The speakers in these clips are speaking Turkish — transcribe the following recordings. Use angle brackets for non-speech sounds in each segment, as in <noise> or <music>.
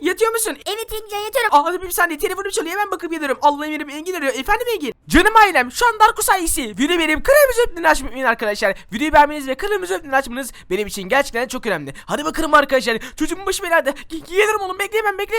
Yatıyor musun? Evet Engincan yatıyorum. Aa bir saniye telefonum çalıyor hemen bakıp geliyorum. Allah'ım yerim Engin arıyor. Efendim Engin. Canım ailem şu an Darko sayesi. Video benim kırmızı öptüğünü açmayın arkadaşlar. Videoyu beğenmeniz ve kırmızı öptüğünü açmanız benim için gerçekten çok önemli. Hadi bakalım arkadaşlar. Çocuğumun başı belada. Ge- Gelirim oğlum bekle hemen bekle.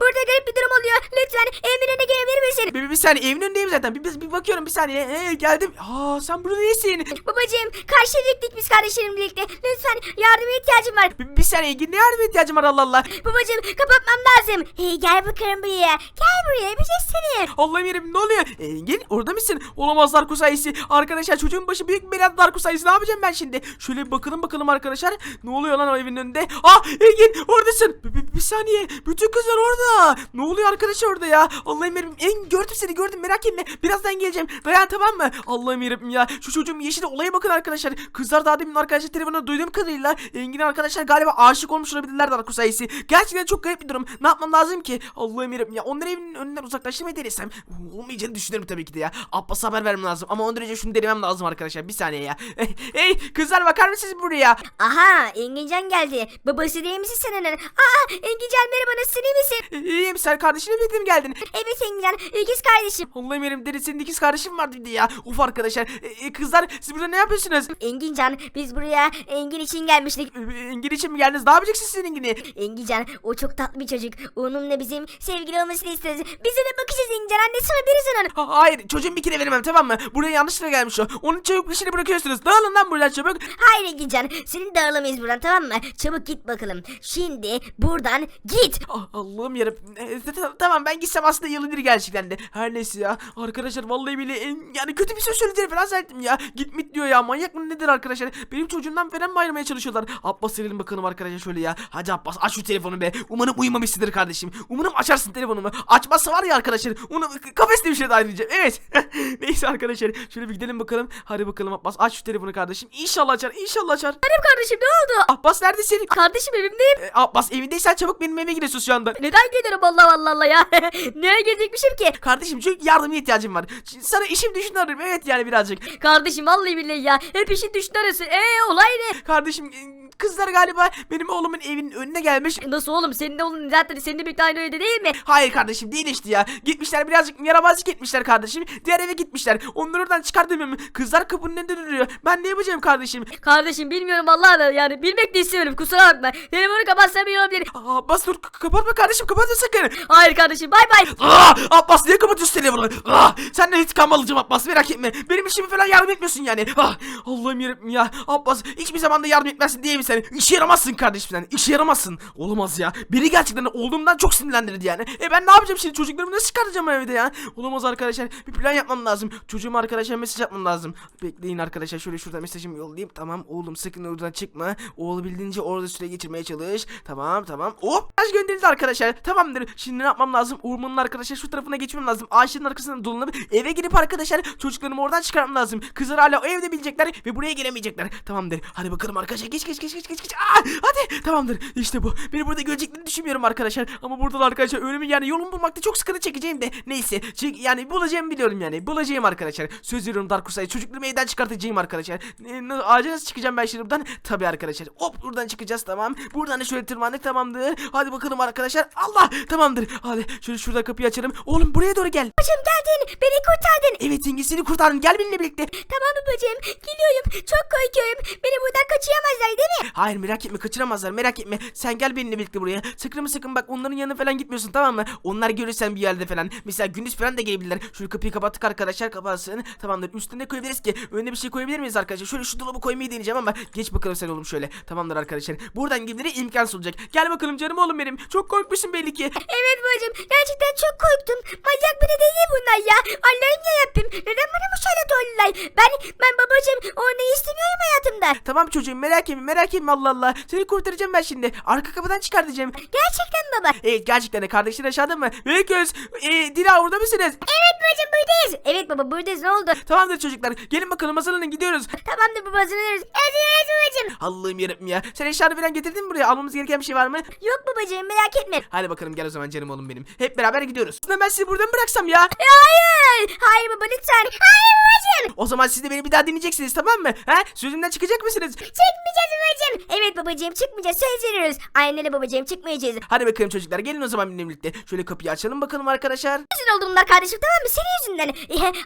Burada garip bir durum oluyor. Lütfen evin önüne gelebilir misin? Bir, bir saniye evin önündeyim zaten. Bir, bir, bir bakıyorum bir saniye. Ee, geldim. Aa sen burada değilsin. Babacığım karşıya gittik biz kardeşlerimle birlikte. Lütfen yardıma ihtiyacım var. Bir, bir saniye ne yardım ihtiyacım var Allah Allah. Babacığım kapatmam lazım. Hey, gel bakalım buraya. Gel buraya bir şey seni. Allah'ım yerim ne oluyor? Engin orada mısın? Olamaz Darko sayesi. Arkadaşlar çocuğun başı büyük bir belada Darko sayesi. Ne yapacağım ben şimdi? Şöyle bir bakalım bakalım arkadaşlar. Ne oluyor lan o evin önünde? Ah Engin oradasın. Bir, bir- bir saniye. Bütün kızlar orada. Ne oluyor arkadaşlar orada ya? Allah'ım yerim. Engin gördüm seni gördüm merak etme. Birazdan geleceğim. Dayan tamam mı? Allah'ım yerim ya. Şu çocuğun yeşil olaya bakın arkadaşlar. Kızlar daha demin arkadaşlar telefonda duyduğum kadarıyla Engin arkadaşlar galiba aşık olmuş olabilirler Darko sayesi. Gerçekten çok garip bir durum. Ne yapmam lazım ki? Allah'ım yerim ya. Onları evinin önünden uzaklaştırmayı denesem. Olmayacağını düşünüyorum tabii ki de ya. Abbas'a haber vermem lazım. Ama ondan önce şunu denemem lazım arkadaşlar. Bir saniye ya. <laughs> hey kızlar bakar mısınız buraya? Aha Engincan geldi. Babası değil misin sen onun? Aa Engincan merhaba nasılsın iyi misin? İyiyim sen kardeşinle birlikte mi geldin? Evet Engincan ikiz kardeşim. Allah'ım yerim Deniz senin ikiz kardeşin vardı bir de ya. Uf arkadaşlar. E, e, kızlar siz burada ne yapıyorsunuz? Engincan biz buraya Engin için gelmiştik. E, Engin için mi geldiniz? Ne yapacaksınız siz Engin'i? Engincan o çok tatlı bir çocuk. Onunla bizim sevgili olmasını isteriz. Biz ona bakacağız Engincan annesi olabiliriz onun. Ha, hayır çocuğun bir kere veremem tamam mı? Buraya yanlışlıkla gelmiş o. Onun çabuk işini bırakıyorsunuz. Dağılın lan buradan çabuk. Hayır Engincan seni dağılamayız buradan tamam mı? Çabuk git bakalım. Şimdi buradan git. Ah, Allah'ım yarabbim. E, t- t- tamam ben gitsem aslında yılıdır gerçekten de. Her neyse ya. Arkadaşlar vallahi bile en, yani kötü bir söz söylediğini falan zannettim ya. Git mit diyor ya. Manyak mı nedir arkadaşlar? Benim çocuğumdan falan mı ayırmaya çalışıyorlar? Abbas verelim bakalım arkadaşlar şöyle ya. Hadi Abbas aç şu telefonu be. Umarım uyumamışsındır kardeşim. Umarım açarsın telefonumu. Açmazsa var ya arkadaşlar. Onu kafesle bir şey daha ayrılacağım. Evet. <laughs> neyse arkadaşlar. Şöyle bir gidelim bakalım. Hadi bakalım Abbas aç şu telefonu kardeşim. İnşallah açar. İnşallah açar. Benim kardeşim ne oldu? Abbas neredesin? Kardeşim evimdeyim. E, Abbas evindeysen çabuk benim eve gidiyorsun şu anda. Neden gelirim Allah Allah Allah ya? <laughs> Neye gelecekmişim ki? Kardeşim çünkü yardıma ihtiyacım var. Sana işim düşün ararım. Evet yani birazcık. Kardeşim vallahi billahi ya. Hep işin düştü arası. Eee olay ne? Kardeşim e, kızlar galiba benim oğlumun evinin önüne gelmiş. Nasıl oğlum senin de oğlun zaten seninle birlikte aynı evde değil mi? Hayır kardeşim değil işte ya. Gitmişler birazcık yaramazlık etmişler kardeşim. Diğer eve gitmişler. Onları oradan çıkartamıyorum. Kızlar kapının önünde duruyor. Ben ne yapacağım kardeşim? Kardeşim bilmiyorum vallahi da yani bilmek de istemiyorum kusura bakma. Telefonu kapatsam iyi olabilir. Aa, Abbas dur k- kapatma kardeşim kapatma sakın. Hayır kardeşim bay bay. Aa, Abbas niye kapatıyorsun telefonu? Aa, sen de intikam alacağım Abbas merak etme. Benim işimi falan yardım etmiyorsun yani. Ah, Allah'ım yarabbim ya. Abbas hiçbir zaman da yardım etmezsin diye mi sen? İşe yaramazsın kardeşim sen. İşe yaramazsın. Olamaz ya. Beni gerçekten olduğumdan çok sinirlendirdi yani. E ben ne yapacağım şimdi? Çocuklarımı nasıl çıkartacağım evde ya? Olamaz arkadaşlar. Bir plan yapmam lazım. Çocuğuma arkadaşlar mesaj atmam lazım. Bekleyin arkadaşlar. Şöyle şurada mesajımı yollayayım. Tamam oğlum sakın oradan çıkma. Olabildiğince orada süre geçirmeye çalış. Tamam tamam. Hop. Mesaj gönderildi arkadaşlar. Tamamdır. Şimdi ne yapmam lazım? Ormanın arkadaşlar şu tarafına geçmem lazım. Ağaçların arkasından dolanıp eve gidip arkadaşlar çocuklarımı oradan çıkarmam lazım. Kızlar hala o evde bilecekler ve buraya gelemeyecekler. Tamamdır. Hadi bakalım arkadaşlar. Geç geç geç geç geç geç. Aa, hadi. Tamamdır. İşte bu. Beni burada göreceklerini düşünmüyorum arkadaşlar. Ama burada da arkadaşlar önümü yani yolumu bulmakta çok sıkıntı çekeceğim de. Neyse. Çünkü yani bulacağımı biliyorum yani. Bulacağım arkadaşlar. Söz veriyorum Dark Kusa'yı. Çocuklarımı evden çıkartacağım arkadaşlar. Ne, ağaca nasıl çıkacağım ben şimdi buradan? Tabii arkadaşlar. Hop buradan çıkacağız tamam. Buradan da şöyle tırmandık tamamdır. Hadi bakalım arkadaşlar. Allah tamamdır. Hadi şöyle şurada kapıyı açalım. Oğlum buraya doğru gel. Babacım geldin beni kurtardın. Evet seni kurtardım. Gel benimle birlikte. Tamam babacım geliyorum çok korkuyorum. Beni buradan kaçıyamazlar değil mi? Hayır merak etme kaçıramazlar merak etme. Sen gel benimle birlikte buraya. Sakın mı sakın bak onların yanına falan gitmiyorsun tamam mı? Onlar görürsen bir yerde falan. Mesela gündüz falan da gelebilirler. Şöyle kapıyı kapattık arkadaşlar kapatsın. Tamamdır üstüne ne koyabiliriz ki? Önüne bir şey koyabilir miyiz arkadaşlar? Şöyle şu dolabı koymayı deneyeceğim ama geç bakalım sen oğlum şöyle. Tamamdır arkadaşlar. Buradan gibileri imkansız olacak. Gel bakalım canım oğlum benim. Çok korkmuşsun belli ki. Evet babacım gerçekten çok korktum. Manyak bir de değil bunlar ya. Allah'ım yarabbim. Neden bana bu şöyle doğrular? Ben ben babacım onu istemiyorum hayatımda. Tamam çocuğum merak etme merak etme Allah Allah. Seni kurtaracağım ben şimdi. Arka kapıdan çıkartacağım. Gerçekten baba. Evet gerçekten de kardeşler aşağıda mı? Göz, e, Dila orada mısınız? Evet babacım buradayız. Evet baba buradayız ne oldu? Tamamdır çocuklar. Gelin bakalım hazırlanın gidiyoruz. Tamamdır baba hazırlanırız. Hazırlanırız babacım. Allah'ım yarabbim ya. Sen eşyaları falan getirdin mi buraya? Almamız gereken bir şey var mı? Yok babacım merak etme. Hadi bakalım gel o zaman canım oğlum benim. Hep beraber gidiyoruz. Aslında ben sizi burada bıraksam ya? Hayır. Hayır baba lütfen. Hayır babacığım. O zaman siz de beni bir daha dinleyeceksiniz tamam mı? He? Sözümden çıkacak mısınız? Çıkmayacağız babacığım. Evet babacığım çıkmayacağız. Söz veriyoruz. Aynen öyle babacığım çıkmayacağız. Hadi bakalım çocuklar gelin o zaman benimle birlikte. Şöyle kapıyı açalım bakalım arkadaşlar. Yüzün oldu bunlar kardeşim tamam mı? Senin yüzünden.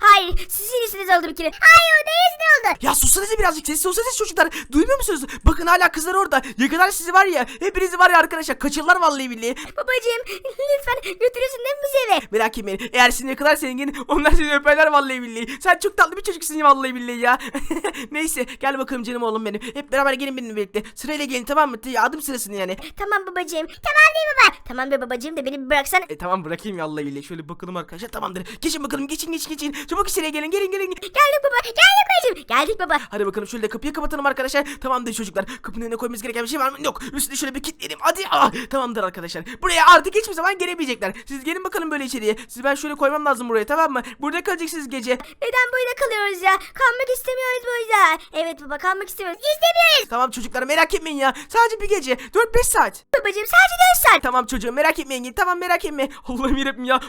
Hayır sizin yüzünüz oldu bir kere. Hayır o da yüzünden oldu. Ya sussanıza birazcık sessiz olsanız çocuklar. Duymuyor musunuz? Bakın hala kızlar orada. Yakalar sizi var ya. Hepinizi var ya arkadaşlar. Kaçırırlar vallahi billahi. Babacığım lütfen götürürsün değil mi bizi eve? Merak etmeyin. Eğer sizi yakalar zengin onlar sizi öperler vallahi billahi. Sen çok tatlı bir çocuksun vallahi billahi ya. <laughs> Neyse gel bakalım canım oğlum benim. Hep beraber gelin benimle birlikte. Sırayla gelin tamam mı? Adım sırasını yani. Tamam babacığım. Tamam değil baba. Tamam be babacığım da beni bıraksan. E tamam bırakayım ya vallahi billahi. Şöyle bakalım arkadaşlar tamamdır. Geçin bakalım geçin geçin geçin. Çabuk içeriye gelin gelin gelin. Geldik baba. Geldik babacığım. Geldik baba. Hadi bakalım şöyle kapıyı kapatalım arkadaşlar. Tamamdır çocuklar. Kapının önüne koymamız gereken bir şey var mı? Yok. Üstüne şöyle bir kilitleyelim. Hadi. Ah, tamamdır arkadaşlar. Buraya artık hiçbir zaman gelemeyecekler. Siz gelin bakalım böyle içeriye. Siz ben şöyle koymam lazım buraya tamam mı? Burada kalacaksınız gece. Neden böyle kalıyoruz ya? Kalmak istemiyoruz burada. Evet baba kalmak istemiyoruz. İstemiyoruz. Tamam çocuklar merak etmeyin ya. Sadece bir gece. 4-5 saat. Babacığım sadece 4 saat. Tamam çocuğum merak etmeyin. Tamam merak etme. Allah'ım yarabbim ya.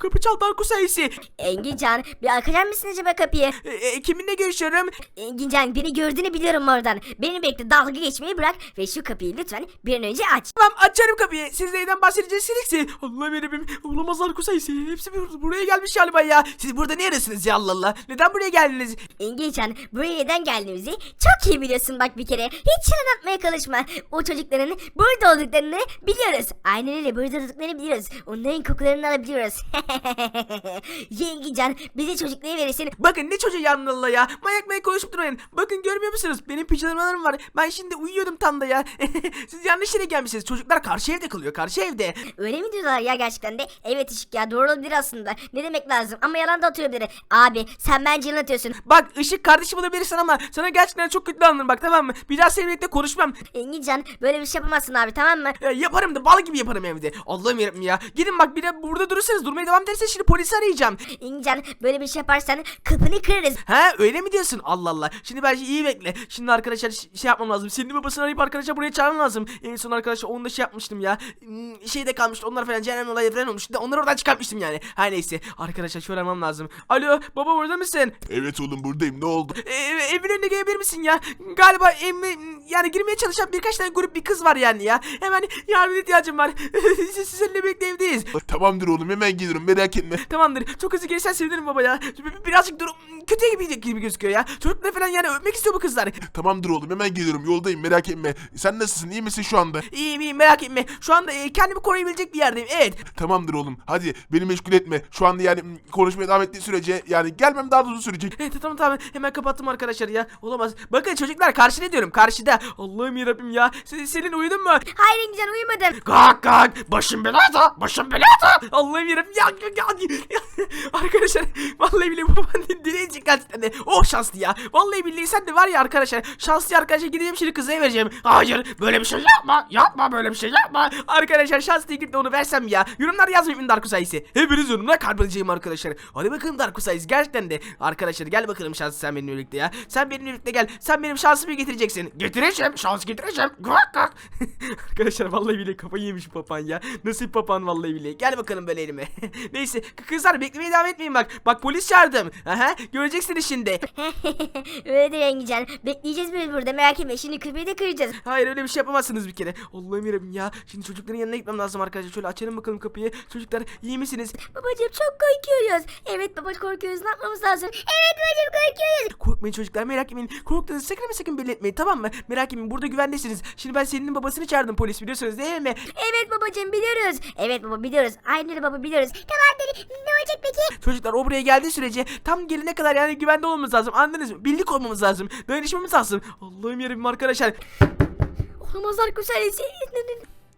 Kapı çal Darko sayısı. Engincan bir açar mısın acaba kapıyı? E, e, kiminle görüşüyorum? Engincan beni gördüğünü biliyorum oradan. Beni bekle dalga geçmeyi bırak ve şu kapıyı lütfen bir an önce aç. Tamam açarım kapıyı. Siz neyden bahsedeceksiniz? Allah'ım yarabbim. Olamaz Darko sayısı. Hepsi bur- buraya gelmiş galiba ya. Siz burada ne arasınız ya Allah Allah? Neden buraya geldiniz? Engincan buraya neden geldiğimizi çok iyi biliyorsun bak bir kere. Hiç yalan atmaya çalışma. O çocukların burada olduklarını biliyoruz. Aynen öyle burada olduklarını biliyoruz. Onların kokularını alabiliyoruz. <laughs> Engincan bize çocukları verirsin. Bakın ne çocuğu yanlı Allah ya. Manyak manyak konuşup durmayın. Bakın görmüyor musunuz? Benim pijamalarım var. Ben şimdi uyuyordum tam da ya. <laughs> Siz yanlış yere gelmişsiniz. Çocuklar karşı evde kalıyor. Karşı evde. Öyle mi diyorlar ya gerçekten de? Evet Işık ya doğru olabilir aslında. Ne demek lazım ama yalan da atıyor biri. Abi sen bence yalan atıyorsun. Bak ışık kardeşim olabilirsin ama sana gerçekten çok kötü anlarım bak tamam mı? Bir daha seninle birlikte konuşmam. Engincan böyle bir şey yapamazsın abi tamam mı? Ya, yaparım da bal gibi yaparım evde. Allah'ım yarabbim ya. Gidin bak bir de burada durursanız durmaya devam ederseniz şimdi polisi arayacağım. Engincan böyle bir şey yaparsan kapını kırarız. He öyle mi diyorsun? Allah Allah. Şimdi ben iyi bekle. Şimdi arkadaşlar ş- şey yapmam lazım. Senin babasını arayıp arkadaşlar buraya çağırmam lazım. En son arkadaşlar onu da şey yapmıştım ya. Hmm, Şeyde kalmıştı. Onlar falan cehennem olayı falan olmuştu. da Onları oradan çıkartmıştım yani. Her neyse. Arkadaşlar şöyle aramam lazım. Alo baba burada mısın? Evet oğlum buradayım ne oldu? E, evin önüne gelebilir misin ya? Galiba evime yani girmeye çalışan birkaç tane grup bir kız var yani ya. Hemen yardım ihtiyacım var. <laughs> Siz sizinle birlikte evdeyiz. Tamamdır oğlum hemen gelirim merak etme. Tamamdır. Çok hızlı gelirsen sevinirim baba ya. Bir- Birazcık durum kötüye gibi, gibi gözüküyor ya. Çocuklar falan yani öpmek istiyor bu kızlar. Tamamdır oğlum hemen geliyorum yoldayım merak etme. Sen nasılsın iyi misin şu anda? İyiyim iyiyim merak etme. Şu anda e, kendimi koruyabilecek bir yerdeyim. Evet. Tamamdır oğlum hadi beni meşgul etme. Şu anda yani konuşmaya devam ettiği sürece yani gelmem daha da uzun sürecek. Evet tamam tamam hemen kapattım arkadaşlar ya. Olamaz. Bakın çocuklar karşıda diyorum karşıda. Allah'ım yarabbim ya. Sen, Selin uyudun mu? Hayır Engincan uyumadım. Kalk kalk. Başım belada. Başım belada. Allah'ım yarabbim ya. ya, ya, ya. <laughs> arkadaşlar vallahi babanın dileği gerçekten de. Oh şanslı ya. Vallahi billahi sen de var ya arkadaşlar. Şanslı arkadaşlar gideceğim şimdi kızı vereceğim. Hayır böyle bir şey yapma. Yapma böyle bir şey yapma. Arkadaşlar şanslı gidip de onu versem ya. Yorumlar yazmayın Darko sayısı. Hepiniz yorumlara kalp edeceğim arkadaşlar. Hadi bakalım Darko sayısı gerçekten de. Arkadaşlar gel bakalım şanslı sen benimle birlikte ya. Sen benimle birlikte gel. Sen benim şansımı getireceksin. Getireceğim. Şans getireceğim. Kalk kalk. <laughs> arkadaşlar vallahi billahi kafayı yemiş papan ya. Nasıl papan vallahi billahi. Gel bakalım böyle elime. <laughs> Neyse kızlar beklemeye devam etmeyin bak. Bak polis çağırdım. Aha göreceksiniz şimdi. <laughs> Öyledir Engincan. Bekleyeceğiz biz burada merak etme. Şimdi kapıyı da kıracağız. Hayır öyle bir şey yapamazsınız bir kere. Allah'ım yarabbim ya. Şimdi çocukların yanına gitmem lazım arkadaşlar. Şöyle açalım bakalım kapıyı. Çocuklar iyi misiniz? Babacığım çok korkuyoruz. Evet baba korkuyoruz. Ne yapmamız lazım? Evet babacığım korkuyoruz. Korkmayın çocuklar merak etmeyin. Korktuğunuzu sakın ama sakın belli etmeyin tamam mı? Merak etmeyin burada güvendesiniz. Şimdi ben senin babasını çağırdım polis biliyorsunuz değil mi? Evet babacığım biliyoruz. Evet baba biliyoruz. Aynen öyle baba biliyoruz. Tamam dedi. Olacak peki? Çocuklar o buraya geldiği sürece tam gelene kadar yani güvende olmamız lazım. Anladınız mı? Birlik olmamız lazım. Dayanışmamız lazım. Allah'ım yarabbim arkadaşlar. Olamazlar kusalesi.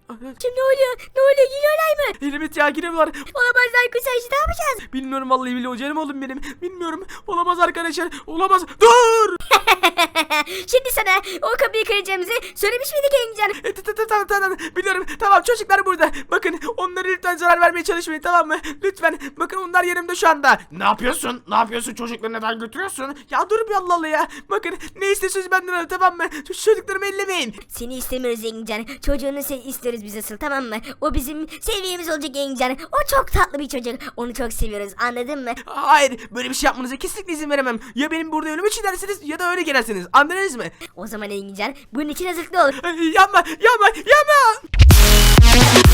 Şimdi ne oluyor? Ne oluyor? Geliyorlar mı? Elime ya giriyorlar. Olamazlar kusalesi ne yapacağız? Bilmiyorum vallahi bile o canım oğlum benim. Bilmiyorum. Olamaz arkadaşlar. Olamaz. Dur! <laughs> Şimdi sana o kapıyı kıracağımızı söylemiş miydik Engincan? E, t- t- t- Tamam tamam. Biliyorum. Tamam çocuklar burada. Bakın onlara lütfen zarar vermeye çalışmayın tamam mı? Lütfen. Bakın onlar yanımda şu anda. Ne yapıyorsun? Ne yapıyorsun? Çocukları neden götürüyorsun? Ya dur bir Allah Allah ya. Bakın ne istiyorsunuz benden alın tamam mı? Şu çocuklarımı ellemeyin. Seni istemiyoruz Engincan. Çocuğunu se- istiyoruz biz asıl tamam mı? O bizim seviyemiz olacak Engincan. O çok tatlı bir çocuk. Onu çok seviyoruz anladın mı? hayır böyle bir şey yapmanıza kesinlikle izin veremem. Ya benim burada ölümü çiğnersiniz ya da öyle gelirsiniz. Anladınız mı? O zaman Engincan bunun için hazırlıklı ol. Ay, yanma yanma yanma